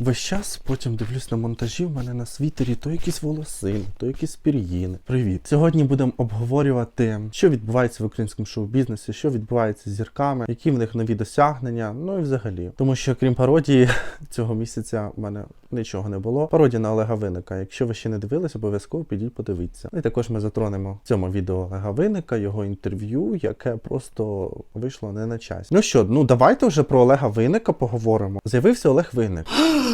Весь час потім дивлюсь на монтажі. В мене на світері то якісь волосини, то якісь пір'їни. Привіт. Сьогодні будемо обговорювати, що відбувається в українському шоу-бізнесі, що відбувається з зірками, які в них нові досягнення. Ну і взагалі. Тому що крім пародії, цього місяця в мене нічого не було. Пародія на Олега Винника. Якщо ви ще не дивились, обов'язково підіть подивіться. Ну і також ми затронемо в цьому відео Олега Винника, його інтерв'ю, яке просто вийшло не на час. Ну що, ну давайте вже про Олега Винника поговоримо. З'явився Олег Винник.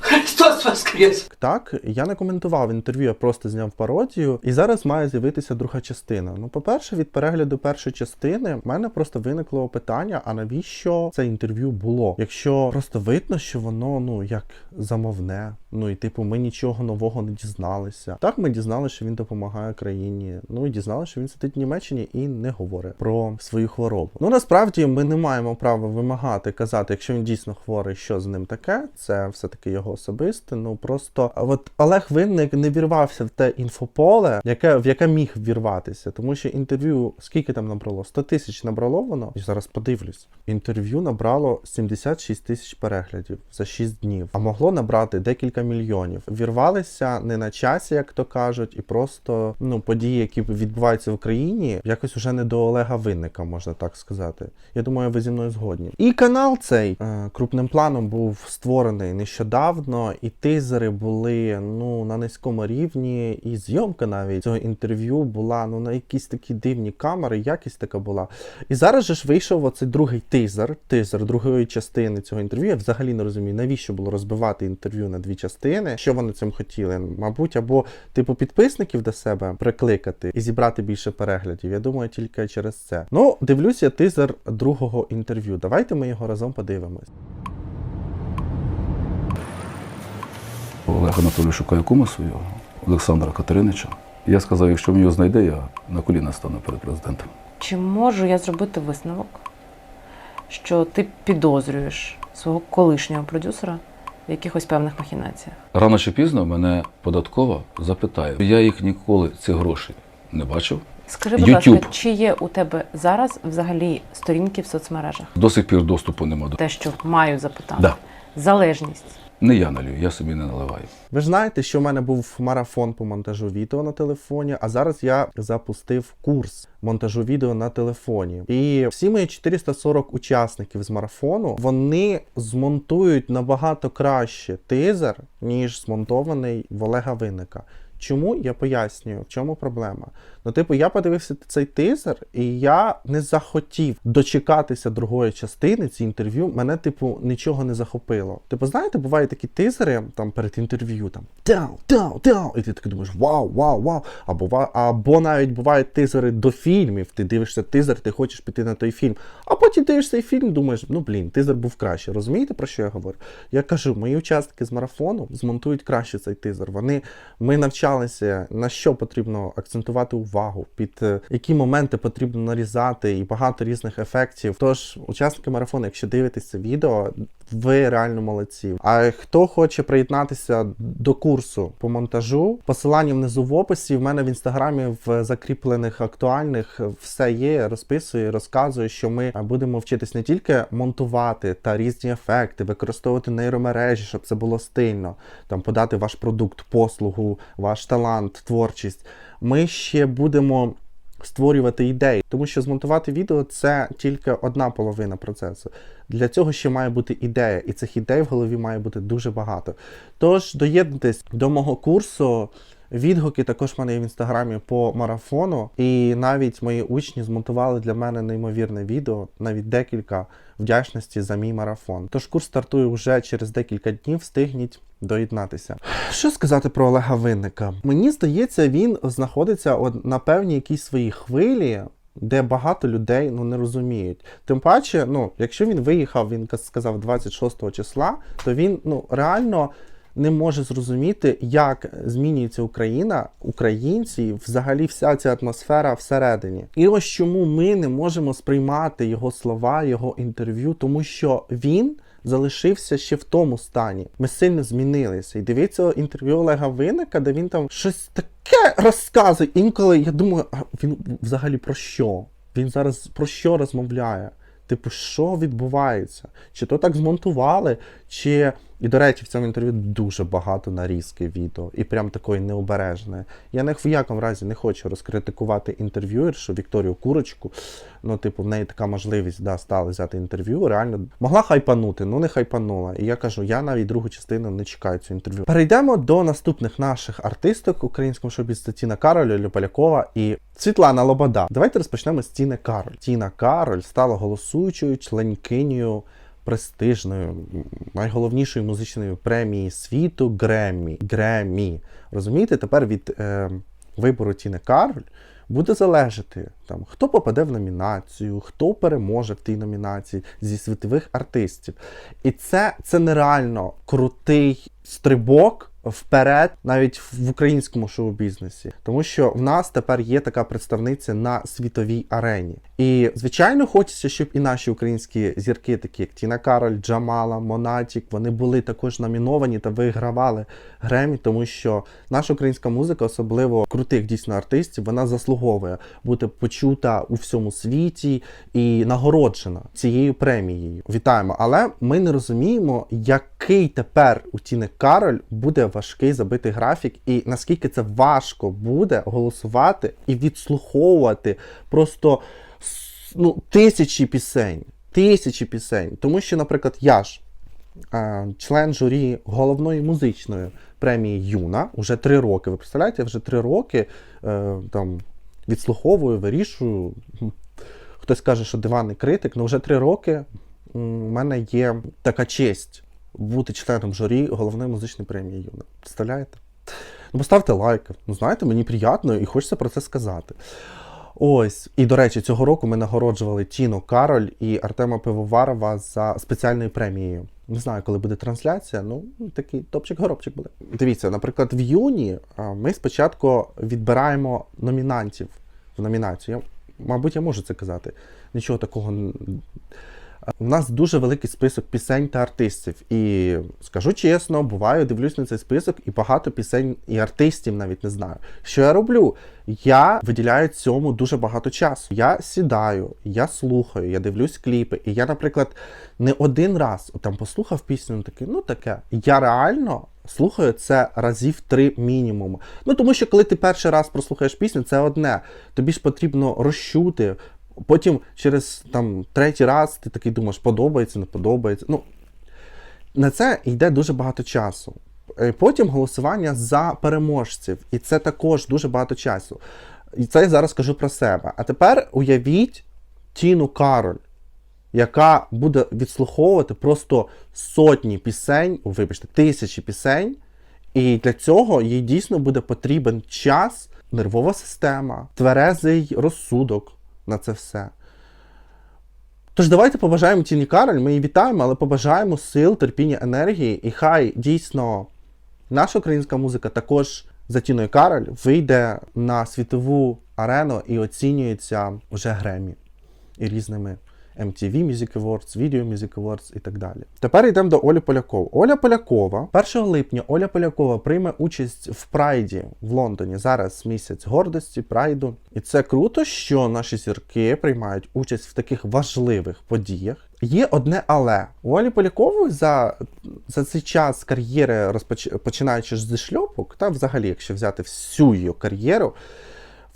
Христос воскрес! Так, я не коментував інтерв'ю, я просто зняв пародію, і зараз має з'явитися друга частина. Ну, по-перше, від перегляду першої частини в мене просто виникло питання: а навіщо це інтерв'ю було? Якщо просто видно, що воно ну як замовне, ну і типу, ми нічого нового не дізналися. Так, ми дізналися, що він допомагає країні. Ну і дізналися, що він сидить в Німеччині і не говорить про свою хворобу. Ну насправді ми не маємо права вимагати казати, якщо він дійсно хворий, що з ним таке. Це все таки його особисте. Ну просто от Олег Винник не вірвався в те інфополе, яке в яке міг вірватися, тому що інтерв'ю скільки там набрало? 100 тисяч набрало воно. І зараз подивлюсь. Інтерв'ю набрало 76 тисяч переглядів за 6 днів, а могло набрати декілька мільйонів. Вірвалися не на часі, як то кажуть, і просто ну події, які відбуваються в Україні, якось уже не до Олега Винника, можна так сказати. Я думаю, ви зі мною згодні. І канал цей е, крупним планом був створений нещодавно, і тизери були ну на низькому рівні, і зйомка навіть цього інтерв'ю була ну на якісь такі дивні камери, якість така була. І зараз же ж вийшов оцей другий тизер, тизер другої частини цього інтерв'ю. Я взагалі не розумію, навіщо було розбивати інтерв'ю на дві частини. Що вони цим хотіли? Мабуть, або типу підписників до себе прикликати і зібрати більше переглядів. Я думаю, тільки через це. Ну, дивлюся тизер другого інтерв'ю. Давайте ми його разом подивимось. Олег Анатолійович шукає кума свого, Олександра Катеринича. Я сказав, якщо він його знайде, я на коліна стану перед президентом. Чи можу я зробити висновок, що ти підозрюєш свого колишнього продюсера в якихось певних махінаціях? Рано чи пізно мене податкова запитає. Я їх ніколи ці гроші не бачив. Скажи, будь YouTube. ласка, чи є у тебе зараз взагалі сторінки в соцмережах? До сих пір доступу нема до. Те, що маю запитати. Да. Залежність. Не я налюю, я собі не наливаю. Ви ж знаєте, що в мене був марафон по монтажу відео на телефоні, а зараз я запустив курс монтажу відео на телефоні. І всі мої 440 учасників з марафону вони змонтують набагато краще тизер, ніж змонтований в Олега Винника. Чому я пояснюю, в чому проблема? Ну, типу, я подивився цей тизер, і я не захотів дочекатися другої частини ці інтерв'ю. Мене, типу, нічого не захопило. Типу, знаєте, бувають такі тизери там перед інтерв'ю, там down, down, down, і ти такий думаєш, вау, вау, вау. Або, або навіть бувають тизери до фільмів. Ти дивишся тизер, ти хочеш піти на той фільм. А потім дивишся цей фільм, думаєш, ну блін, тизер був краще. Розумієте, про що я говорю? Я кажу, мої учасники з марафону змонтують краще цей тизер. Вони ми навчалися на що потрібно акцентувати увагу, під е, які моменти потрібно нарізати, і багато різних ефектів. Тож, учасники марафону, якщо дивитесь відео, ви реально молодці. А хто хоче приєднатися до курсу по монтажу, посилання внизу в описі. В мене в інстаграмі в закріплених актуальних все є. Розписую, розказую, що ми будемо вчитись не тільки монтувати та різні ефекти, використовувати нейромережі, щоб це було стильно, там подати ваш продукт, послугу, ваш талант, творчість. Ми ще будемо створювати ідеї, тому що змонтувати відео це тільки одна половина процесу. Для цього ще має бути ідея, і цих ідей в голові має бути дуже багато. Тож доєднуйтесь до мого курсу. Відгуки також в мене є в інстаграмі по марафону, і навіть мої учні змонтували для мене неймовірне відео, навіть декілька вдячності за мій марафон. Тож курс стартує вже через декілька днів. Встигніть доєднатися. Що сказати про Олега Винника? Мені здається, він знаходиться на певній якійсь своїй хвилі. Де багато людей ну не розуміють. Тим паче, ну якщо він виїхав, він сказав 26 числа, то він ну реально не може зрозуміти, як змінюється Україна, українці, взагалі вся ця атмосфера всередині. І ось чому ми не можемо сприймати його слова, його інтерв'ю, тому що він. Залишився ще в тому стані. Ми сильно змінилися. І дивіться інтерв'ю Олега Винника, де він там щось таке розказує. Інколи я думаю, а він взагалі про що? Він зараз про що розмовляє? Типу, що відбувається? Чи то так змонтували, чи. І, до речі, в цьому інтерв'ю дуже багато нарізки відео, і прям такої необережної. Я не в якому разі не хочу розкритикувати інтерв'юершу Вікторію Курочку. Ну, типу, в неї така можливість да, стала взяти інтерв'ю. Реально могла хайпанути, ну не хайпанула. І я кажу, я навіть другу частину не чекаю цього інтерв'ю. Перейдемо до наступних наших артисток українському це Тіна Кароль, Оля Полякова і Світлана Лобода. Давайте розпочнемо з Тіни Кароль. Тіна Кароль стала голосуючою членкинею престижної, найголовнішою музичною премії світу Греммі. Греммі. Розумієте, тепер від е, вибору Тіни Карль буде залежати, там, хто попаде в номінацію, хто переможе в тій номінації зі світових артистів. І це, це нереально крутий стрибок. Вперед, навіть в українському шоу-бізнесі, тому що в нас тепер є така представниця на світовій арені. І звичайно, хочеться, щоб і наші українські зірки, такі як Тіна Кароль, Джамала, Монатік, вони були також номіновані та вигравали Гремі, тому що наша українська музика, особливо крутих дійсно артистів, вона заслуговує бути почута у всьому світі і нагороджена цією премією. Вітаємо! Але ми не розуміємо, який тепер у Тіни Кароль буде важкий забитий графік, і наскільки це важко буде голосувати і відслуховувати просто ну, тисячі пісень. Тисячі пісень. Тому що, наприклад, я ж е, член журі головної музичної премії Юна уже три роки. Ви представляєте, я вже три роки е, там відслуховую, вирішую. Хтось каже, що диванний критик, але вже три роки у мене є така честь бути членом журі головної музичної премії Юна. Представляєте? Ну, поставте лайк. Ну, знаєте, мені приємно і хочеться про це сказати. Ось, і до речі, цього року ми нагороджували Тіну Кароль і Артема Пивоварова за спеціальною премією. Не знаю, коли буде трансляція, ну такий топчик-горобчик буде. Дивіться, наприклад, в юні ми спочатку відбираємо номінантів в номінацію. Мабуть, я можу це казати. Нічого такого. У нас дуже великий список пісень та артистів. І скажу чесно, буваю, дивлюсь на цей список, і багато пісень і артистів навіть не знаю. Що я роблю? Я виділяю цьому дуже багато часу. Я сідаю, я слухаю, я дивлюсь кліпи. І я, наприклад, не один раз там послухав пісню, такий, ну таке. Я реально слухаю це разів три мінімум. Ну тому що коли ти перший раз прослухаєш пісню, це одне. Тобі ж потрібно розчути. Потім через там третій раз ти такий думаєш, подобається, не подобається. Ну, на це йде дуже багато часу. Е, Потім голосування за переможців, і це також дуже багато часу. І це я зараз кажу про себе. А тепер уявіть Тіну Кароль, яка буде відслуховувати просто сотні пісень, вибачте, тисячі пісень. І для цього їй дійсно буде потрібен час, нервова система, тверезий розсудок на це все. Тож давайте побажаємо Тіні Кароль, ми її вітаємо, але побажаємо сил, терпіння, енергії. І хай дійсно наша українська музика також за Тіною Кароль вийде на світову арену і оцінюється уже Гремі і різними MTV Music Awards, Video Music Awards і так далі. Тепер йдемо до Олі Полякової. Оля Полякова 1 липня Оля Полякова прийме участь в Прайді в Лондоні. Зараз місяць гордості, прайду. І це круто, що наші зірки приймають участь в таких важливих подіях. Є одне але у Олі Полякової за, за цей час кар'єри, розпоч... починаючи зі шльопок, та взагалі, якщо взяти всю її кар'єру,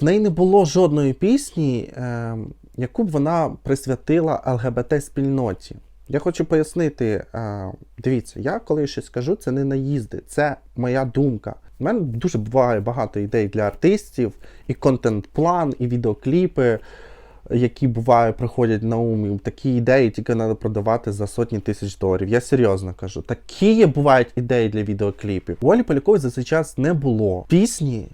в неї не було жодної пісні, е, яку б вона присвятила ЛГБТ-спільноті. Я хочу пояснити, е, дивіться, я коли щось кажу, це не наїзди, це моя думка. У мене дуже буває багато ідей для артистів, і контент-план, і відеокліпи, які буває, приходять на ум. Такі ідеї тільки треба продавати за сотні тисяч доларів. Я серйозно кажу. Такі бувають ідеї для відеокліпів. У Олі Полякової за цей час не було пісні,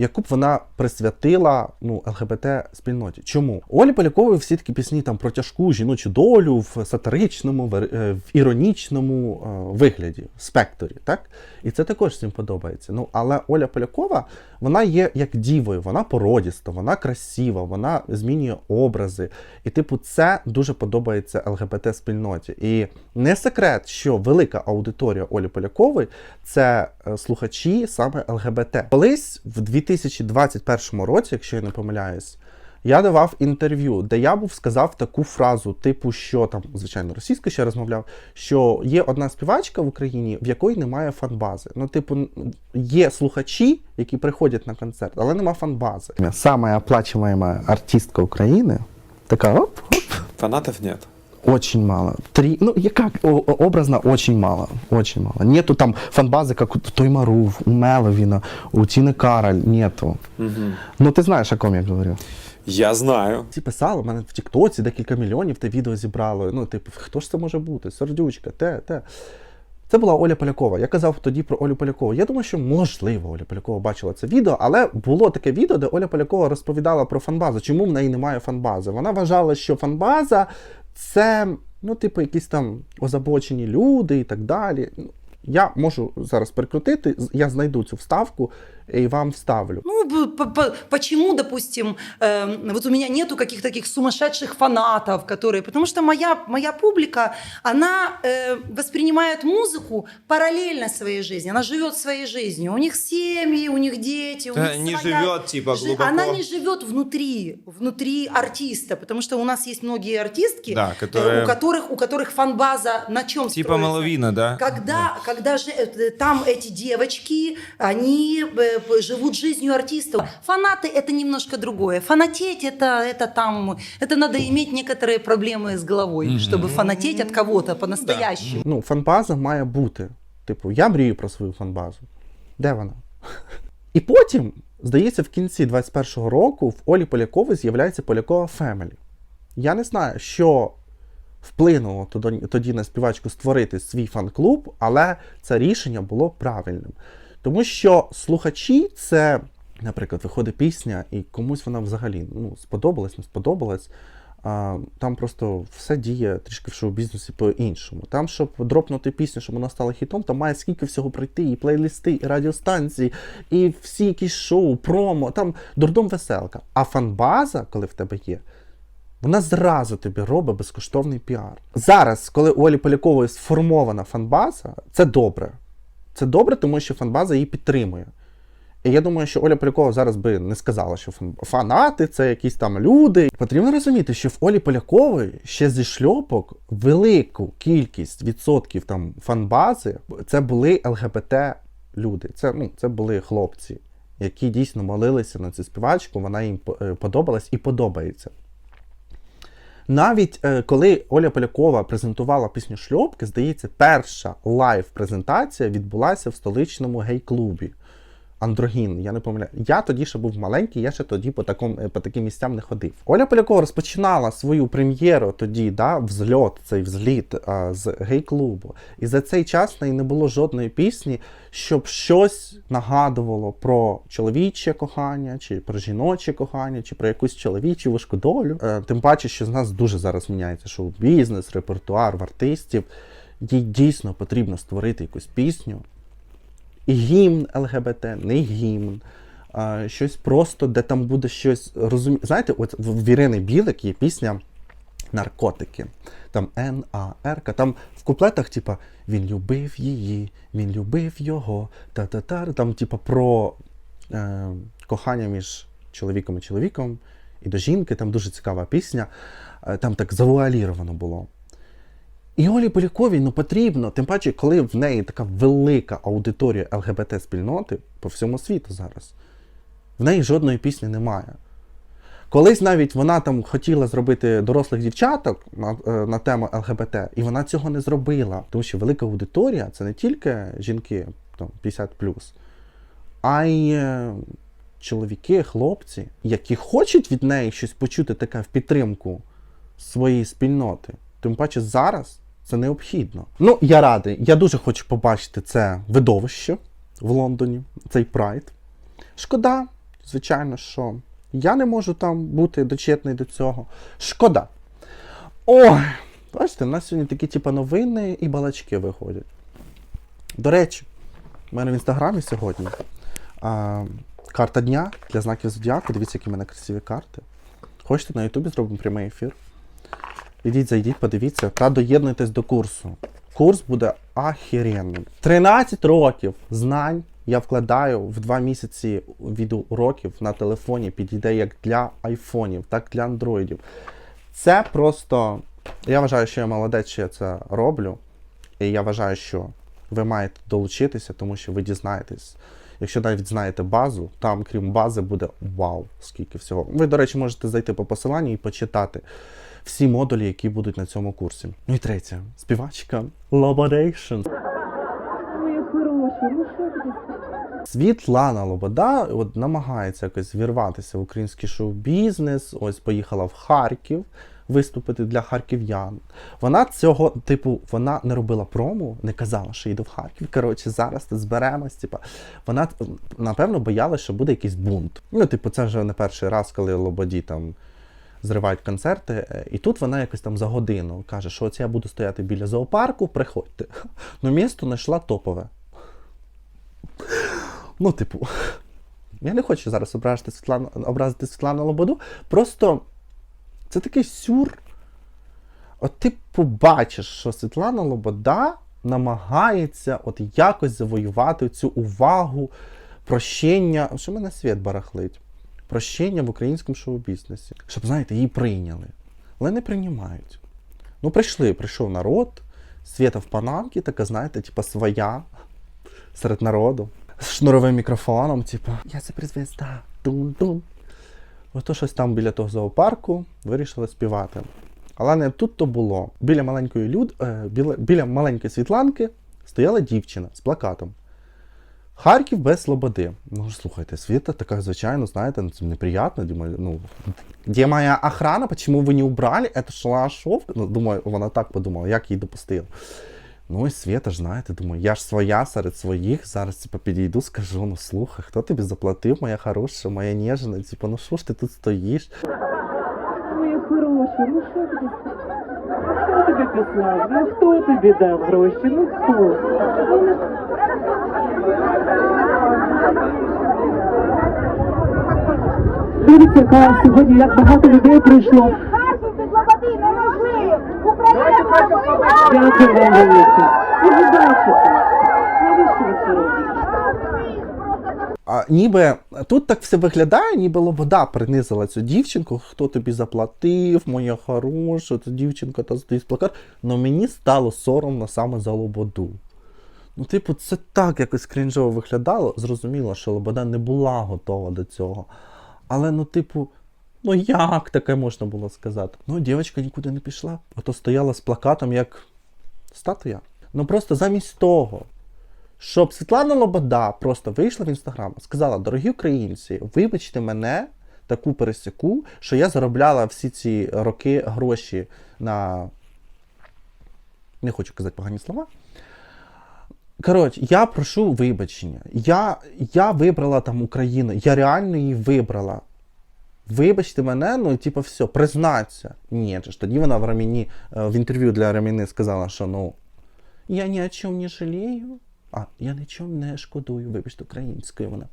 яку б вона присвятила ну, ЛГБТ спільноті. Чому? Олі Полякової всі такі пісні там про тяжку жіночу долю в сатиричному, в, е, в іронічному е, вигляді, спекторі, так? І це також всім подобається. Ну, але Оля Полякова, вона є як дівою, вона породіста, вона красива, вона змінює образи. І, типу, це дуже подобається ЛГБТ спільноті. І не секрет, що велика аудиторія Олі Полякової це е, слухачі саме ЛГБТ. Колись в 2021 році, якщо я не помиляюсь, Я давав інтерв'ю, де я був сказав таку фразу, типу, що там, звичайно, російською ще розмовляв, що є одна співачка в Україні, в якої немає фанбази. Ну, типу, є слухачі, які приходять на концерт, але нема фанбази. Саме оплачуваема артистка України, така оп, оп, Фанатов нет. Очень мало. Три, ну, я как, образно, очень мало. Очень мало. Нету там фанбазы, как у Той Марув, у Меловина, у Тины Кароль. Нету. Ну, ти знаєш, о ком я говорю. Я знаю. Ці писали, в мене в Тіктоці декілька мільйонів те відео зібрало. Ну, типу, хто ж це може бути? Сердючка, те, те. Це була Оля Полякова. Я казав тоді про Олю Полякову. Я думаю, що можливо Оля Полякова бачила це відео, але було таке відео, де Оля Полякова розповідала про фанбазу. Чому в неї немає фанбази? Вона вважала, що фанбаза це, ну, типу, якісь там озабочені люди і так далі. Ну, Я можу зараз перекрутити, я знайду цю вставку і вам вставлю. Ну, б- по- по- почему, допустим, эм, вот у меня нету каких-то таких сумасшедших фанатов, которые... Потому что моя, моя публика, она э, воспринимает музыку параллельно своей жизни. Она живет своей жизнью. У них семьи, у них дети. У Да, них не своя- живет, типа, глубоко. Она не живет внутри, внутри артиста, потому что у нас есть многие артистки, Да, э, которые- у, которых, у которых фанбаза на чем Типа строится? Маловина, да? Когда, когда же э, там эти девочки, они э, живут жизнью артистов. Фанаты это немножко другое. Фанатеть это, это там, это надо иметь некоторые проблемы с головой, чтобы фанатеть от кого-то по-настоящему. Ну, фанбаза має бути. Типу, я мрію про свою фанбазу. Де вона? І потім, здається, в кінці 21-го року в Олі Полякової з'являється Полякова Фемелі. Я не знаю, що вплинуло тоді, тоді на співачку створити свій фан-клуб, але це рішення було правильним. Тому що слухачі це, наприклад, виходить пісня, і комусь вона взагалі ну, сподобалась, не сподобалась. А, там просто все діє трішки в шоу-бізнесі по-іншому. Там, щоб дропнути пісню, щоб вона стала хітом, там має скільки всього пройти, і плейлисти, і радіостанції, і всі якісь шоу, промо, там дурдом веселка. А фанбаза, коли в тебе є, вона зразу тобі робить безкоштовний піар. Зараз, коли у Олі Полякової сформована фанбаза, це добре. Це добре, тому що фанбаза її підтримує. І я думаю, що Оля Полякова зараз би не сказала, що фан- фанати це якісь там люди. Потрібно розуміти, що в Олі Полякової ще зі шльопок велику кількість відсотків там фанбази це були ЛГБТ люди. Це, ну, це були хлопці, які дійсно молилися на цю співачку, вона їм е, подобалась і подобається. Навіть е, коли Оля Полякова презентувала пісню Шльопки, здається, перша лайв-презентація відбулася в столичному гей-клубі. Андрогін, я не помиляю. Я тоді ще був маленький, я ще тоді по, такому, е, по таким місцям не ходив. Оля Полякова розпочинала свою прем'єру тоді, да, взльот, цей взліт а, з гей-клубу. І за цей час неї не було жодної пісні, щоб щось нагадувало про чоловіче кохання, чи про жіноче кохання, чи про якусь чоловічу важку долю. Е, тим паче, що з нас дуже зараз міняється шоу-бізнес, репертуар в артистів. Їй дійсно потрібно створити якусь пісню, гімн ЛГБТ, не гімн. А, щось просто, де там буде щось розуміти. Знаєте, от в Ірини Білик є пісня Наркотики. Там Н, А, Р, там в куплетах, типа, він любив її, він любив його, та-та-та. Там, типа, про е, кохання між чоловіком і чоловіком і до жінки. Там дуже цікава пісня. Е, Там так завуаліровано було. І Олі Поляковій ну потрібно, тим паче, коли в неї така велика аудиторія ЛГБТ-спільноти по всьому світу зараз. В неї жодної пісні немає. Колись навіть вона там хотіла зробити дорослих дівчаток на, е, на тему ЛГБТ, і вона цього не зробила. Тому що велика аудиторія це не тільки жінки там, 50 а й е, чоловіки, хлопці, які хочуть від неї щось почути таке в підтримку своєї спільноти. Тим паче зараз це необхідно. Ну, я радий. Я дуже хочу побачити це видовище в Лондоні, цей прайд. Шкода, звичайно, що я не можу там бути дочетний до цього. Шкода. Ой, бачите, у нас сьогодні такі типу, новини і балачки виходять. До речі, в мене в інстаграмі сьогодні а, карта дня для знаків зодіаку. Дивіться, які в мене красиві карти. Хочете на Ютубі зробимо прямий ефір? Ідіть, зайдіть, подивіться та доєднуйтесь до курсу. Курс буде ахіренним. 13 років знань, я вкладаю в два місяці відеоуроків на телефоні, підійде як для айфонів, так для андроїдів. Це просто. Я вважаю, що я молодець, що я це роблю. І я вважаю, що ви маєте долучитися, тому що ви дізнаєтесь. Якщо навіть знаєте базу, там, крім бази, буде вау, скільки всього. Ви, до речі, можете зайти по посиланню і почитати всі модулі, які будуть на цьому курсі. Ну і третє, співачка Lobodation. Світлана Лобода от, намагається якось вірватися в український шоу-бізнес. Ось поїхала в Харків виступити для харків'ян. Вона цього, типу, вона не робила прому, не казала, що йду в Харків. Коротше, зараз тут зберемось. Типу, вона напевно боялася, що буде якийсь бунт. Ну, типу, це вже не перший раз, коли Лободі там зривають концерти. І тут вона якось там за годину каже, що оце я буду стояти біля зоопарку, приходьте. Ну, місто знайшла топове. Ну, типу, я не хочу зараз образити Світлану, образити Світлану Лободу. Просто це такий сюр. От ти побачиш, що Світлана Лобода намагається от якось завоювати цю увагу, прощення. Що мене світ барахлить? Прощення в українському шоу-бізнесі. Щоб, знаєте, її прийняли. Але не приймають. Ну, прийшли, прийшов народ, Свята в панамці, така, знаєте, типа своя серед народу. З шнуровим мікрофоном, типу, я це призвезда. Тун-тун. Ото щось там біля того зоопарку вирішили співати. Але не тут то було. Біля маленької люд, е, біля, біля маленької світланки стояла дівчина з плакатом. Харків без слободи. Ну слухайте, світа така, звичайно, знаєте, ну, це неприємно. Думаю, ну, де моя охрана, почему ви не убрали? Это шла шовка. Ну, думаю, вона так подумала, як їй допустила. Ну і Свята ж, знаєте, думаю, я ж своя серед своїх, зараз типу, підійду, скажу, ну слухай, хто тобі заплатив, моя хороша, моя ніжна, типу, ну що ж ти тут стоїш? Моя хороша, ну що тобі? Хто тобі післав? Ну хто тобі дав гроші? Ну хто? Дивіться, яка сьогодні як багато людей прийшло. Харків без Лободи неможливо! Україна повинна! Дякую вам велике. І ви навіщо ви це робите? А ніби тут так все виглядає, ніби Лобода принизила цю дівчинку, хто тобі заплатив, моя хороша, ця дівчинка та стоїть з плакат. Ну мені стало соромно саме за Лободу. Ну, типу, це так якось крінжово виглядало. Зрозуміло, що Лобода не була готова до цього. Але, ну, типу, ну як таке можна було сказати? Ну, дівчинка нікуди не пішла. Ото стояла з плакатом як статуя. Ну просто замість того, щоб Світлана Лобода просто вийшла в інстаграм, сказала: дорогі українці, вибачте мене таку пересіку, що я заробляла всі ці роки гроші на. Не хочу казати погані слова. Коротше, я прошу вибачення. Я, я вибрала там Україну, я реально її вибрала. Вибачте мене, ну, типу, все, признаться. Ні, ж тоді вона в Раміні е, в інтерв'ю для Раміни сказала, що ну, я ні о чому не жалію. А, я ні о чому не шкодую, вибачте, українською вона.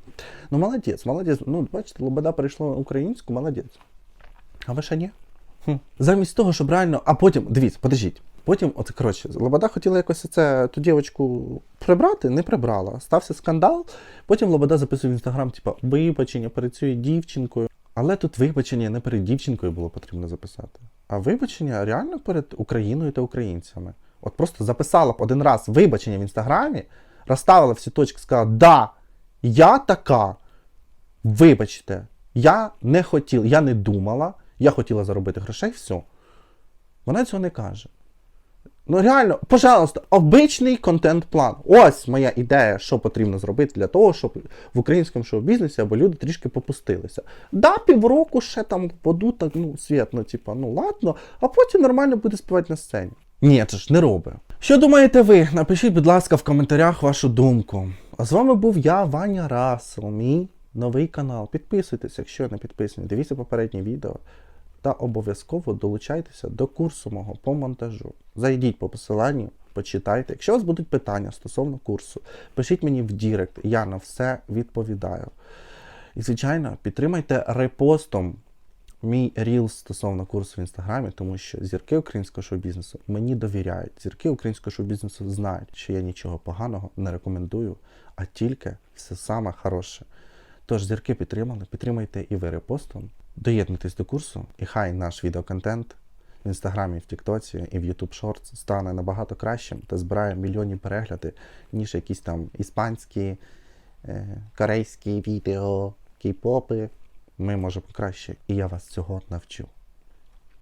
Ну, молодець, молодець. Ну, бачите, Лобода перейшла українську, молодець. А ви ще ні? Хм. Замість того, щоб реально. А потім, дивіться, подождіть. Потім, от коротше, Лобода хотіла якось це ту дівчинку прибрати, не прибрала. Стався скандал. Потім Лобода записує в інстаграм, типа, вибачення перед цією дівчинкою. Але тут вибачення не перед дівчинкою було потрібно записати, а вибачення реально перед Україною та українцями. От просто записала б один раз вибачення в інстаграмі, розставила всі точки, сказала, да, я така. Вибачте, я не хотіла, я не думала, я хотіла заробити грошей, все. Вона цього не каже. Ну реально, пожалуйста, обичний контент-план. Ось моя ідея, що потрібно зробити для того, щоб в українському шоу-бізнесі або люди трішки попустилися. Да, півроку ще там поду, так, ну, світ, ну, типа, ну ладно, а потім нормально буде співати на сцені. Ні, це ж не робить. Що думаєте ви? Напишіть, будь ласка, в коментарях вашу думку. А з вами був я, Ваня Расел, мій новий канал. Підписуйтесь, якщо не підписані. Дивіться попереднє відео. Та обов'язково долучайтеся до курсу мого по монтажу. Зайдіть по посиланню, почитайте. Якщо у вас будуть питання стосовно курсу, пишіть мені в Дірект, я на все відповідаю. І, звичайно, підтримайте репостом мій ріл стосовно курсу в інстаграмі, тому що зірки українського шоу-бізнесу мені довіряють. Зірки українського шоу-бізнесу знають, що я нічого поганого не рекомендую, а тільки все саме хороше. Тож зірки підтримали, підтримайте і ви репостом. Доєднуйтесь до курсу, і хай наш відеоконтент в інстаграмі, в Тіктоці і в YouTube Shorts стане набагато кращим та збирає мільйонні перегляди, ніж якісь там іспанські, е, корейські відео, кей-попи. Ми можемо краще, і я вас цього навчу.